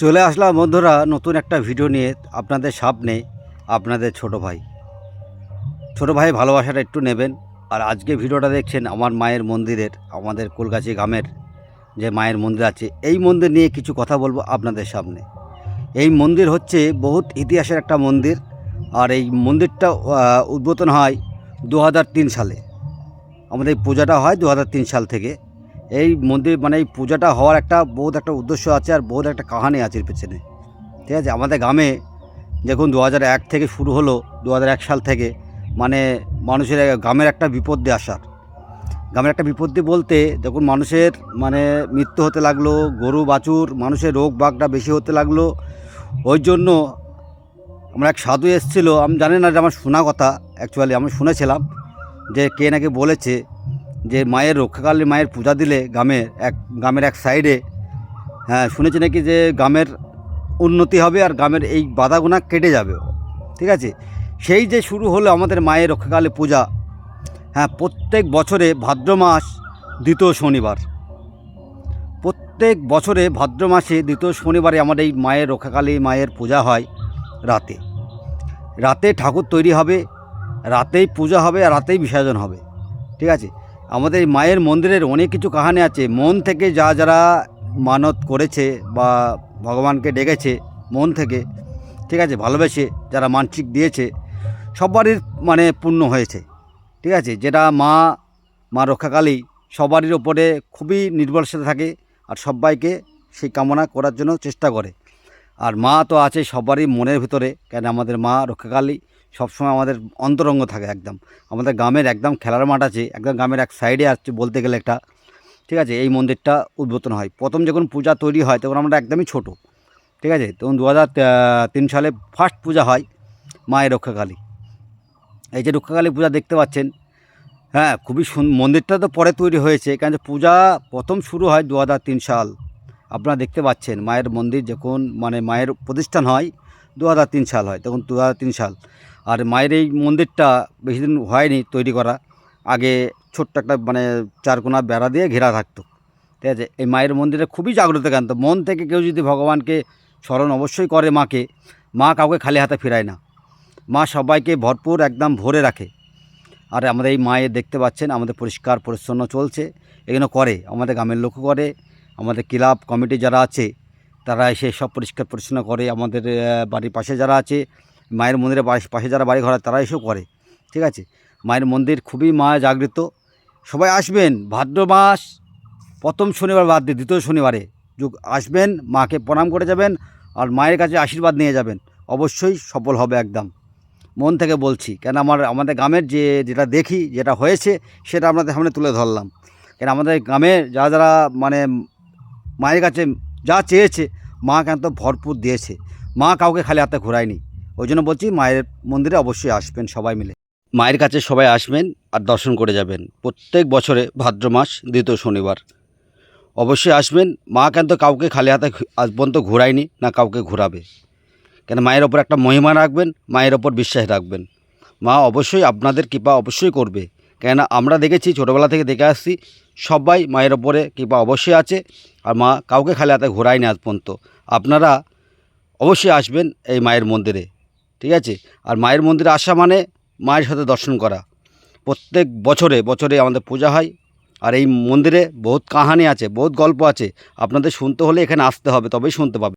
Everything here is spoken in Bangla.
চলে আসলাম বন্ধুরা নতুন একটা ভিডিও নিয়ে আপনাদের সামনে, আপনাদের ছোট ভাই। ছোট ভাই ভালোবাসাটা একটু নেবেন। আর আজকে ভিডিওটা দেখছেন আমার মায়ের মন্দিরের, আমাদের কলকাছি গ্রামের যে মায়ের মন্দির আছে, এই মন্দির নিয়ে কিছু কথা বলব আপনাদের সামনে। এই মন্দির হচ্ছে বহুত ইতিহাসের একটা মন্দির। আর এই মন্দিরটা উদ্বোধন হয় দু হাজার তিন সালে। আমাদের পূজাটা হয় দু হাজার তিন সাল থেকে। এই মন্দির মানে এই পূজাটা হওয়ার একটা বহুত একটা উদ্দেশ্য আছে আর বহুত একটা কাহানি আছে এর পেছনে। ঠিক আছে? আমাদের গ্রামে যখন দু থেকে শুরু হলো দু সাল থেকে মানে মানুষের গ্রামের একটা বিপদে আসার। গ্রামের একটা বিপত্তি বলতে যখন মানুষের মানে মৃত্যু হতে লাগল, গরু, বাছুর, মানুষের রোগ বাগটা বেশি হতে লাগল। ওই জন্য আমরা এক সাধু এসেছিল, আমি জানি না যে আমার শোনা কথা অ্যাকচুয়ালি আমি শুনেছিলাম যে কে নাকি বলেছে যে মায়ের রক্ষাকালী মায়ের পূজা দিলে গ্রামের এক গ্রামের এক সাইডে হ্যাঁ শুনেছি নাকি যে গ্রামের উন্নতি হবে আর গ্রামের এই বাধাগুনা কেটে যাবে। ঠিক আছে? সেই যে শুরু হলো আমাদের মায়ের রক্ষাকালী পূজা হ্যাঁ প্রত্যেক বছরে ভাদ্র মাস দ্বিতীয় শনিবার। প্রত্যেক বছরে ভাদ্র মাসে দ্বিতীয় শনিবারে আমাদের এই মায়ের রক্ষাকালী মায়ের পূজা হয় রাতে। রাতে ঠাকুর তৈরি হবে, রাতেই পূজা হবে আর রাতেই বিসর্জন হবে। ঠিক আছে? আমাদের মায়ের মন্দিরের অনেক কিছু কাহানি আছে। মন থেকে যা যারা মানত করেছে বা ভগবানকে ডেকেছে, মন থেকে, ঠিক আছে, ভালোবেসে যারা মানসিক দিয়েছে, সবারই মানে পূর্ণ হয়েছে। ঠিক আছে, যেটা মা মা রক্ষাকালী সবারই ওপরে খুবই নির্ভরশীল থাকে আর সবাইকে সেই কামনা করার জন্য চেষ্টা করে। আর মা তো আছে সবারই মনের ভিতরে, কেন আমাদের মা রক্ষাকালী সবসময় আমাদের অন্তরঙ্গ থাকে একদম। আমাদের গ্রামের একদম খেলার মাঠ আছে, একদম গ্রামের এক সাইডে আসছে বলতে গেলে একটা। ঠিক আছে? এই মন্দিরটা উদ্বোধন হয়। প্রথম যখন পূজা তৈরি হয় তখন আমরা একদমই ছোট। ঠিক আছে? তখন দু তিন সালে ফার্স্ট পূজা হয় মায়ের রক্ষাকালী। এই যে রক্ষাকালী পূজা দেখতে পাচ্ছেন হ্যাঁ খুবই মন্দিরটা তো পরে তৈরি হয়েছে কারণ যে পূজা প্রথম শুরু হয় দু হাজার তিন সাল। আপনারা দেখতে পাচ্ছেন মায়ের মন্দির যখন মানে মায়ের প্রতিষ্ঠান হয় দু হাজার তিন সাল হয়, তখন দু হাজার তিন সাল। আর মায়ের এই মন্দিরটা বেশি দিন হয়নি তৈরি করা। আগে ছোট্ট একটা মানে চারকোনা বেড়া দিয়ে ঘেরা থাকতো। ঠিক আছে? এই মায়ের মন্দিরে খুবই জাগ্রত কান্ত মন থেকে কেউ যদি ভগবানকে স্মরণ অবশ্যই করে মাকে, মা কাউকে খালি হাতে ফেরায় না। মা সবাইকে ভরপুর একদম ভরে রাখে। আর আমাদের এই মায়ে দেখতে পাচ্ছেন, আমাদের পরিষ্কার পরিচ্ছন্ন চলছে। এগুলো করে, আমাদের গ্রামের লোকও করে, আমাদের ক্লাব কমিটি যারা আছে, তারা এসে সব পরিষ্কার পরিচ্ছন্ন করে, আমাদের বাড়ির পাশে যারা আছে মায়ের মন্দিরের পাশে- যারা বাড়ি ঘর তারা এসেও করে, ঠিক আছে? মায়ের মন্দির খুবই মা জাগৃত সবাই আসবেন, ভাদ্র মাস, প্রথম শনিবার বাদ দিয়ে দ্বিতীয় শনিবারে। যুগ, আসবেন, মাকে প্রণাম করে যাবেন আর মায়ের কাছে আশীর্বাদ নিয়ে যাবেন। অবশ্যই সফল হবে একদম। মন থেকে বলছি, কেন আমার, আমাদের গ্রামের যে, যেটা দেখি, যেটা হয়েছে, সেটা আপনাদের সামনে তুলে ধরলাম। কেন আমাদের গ্রামে যারা যারা মানে মায়ের কাছে যা চেয়েছে, মা কেন তো ভরপুর দিয়েছে। মা কাউকে খালি হাতে ঘোরায়নি। ওই জন্য বলছি মায়ের মন্দিরে অবশ্যই আসবেন সবাই মিলে। মায়ের কাছে সবাই আসবেন আর দর্শন করে যাবেন। প্রত্যেক বছরে ভাদ্র মাস, দ্বিতীয় শনিবার। অবশ্যই আসবেন। মা কেন তো কাউকে খালি হাতে আজ পর্যন্ত ঘোরায়নি, না কাউকে ঘোরাবে। কেন মায়ের ওপর একটা মহিমা রাখবেন, মায়ের ওপর বিশ্বাস রাখবেন। মা অবশ্যই আপনাদের কৃপা অবশ্যই করবে। কেননা আমরা দেখেছি, ছোটোবেলা থেকে দেখে আসছি, সবাই মায়ের ওপরে কৃপা অবশ্যই আছে। আর মা কাউকে খালি হাতে ঘোরায়নি আজ পর্যন্ত আপনারা অবশ্যই আসবেন এই মায়ের মন্দিরে। ঠিক আছে? আর মায়ের মন্দিরে আসা মানে মায়ের সাথে দর্শন করা। প্রত্যেক বছরে বছরে আমাদের পূজা হয়। আর এই মন্দিরে বহুত কাহানি আছে, বহুত গল্প আছে। আপনাদের শুনতে হলে এখানে আসতে হবে, তবেই শুনতে পাবে।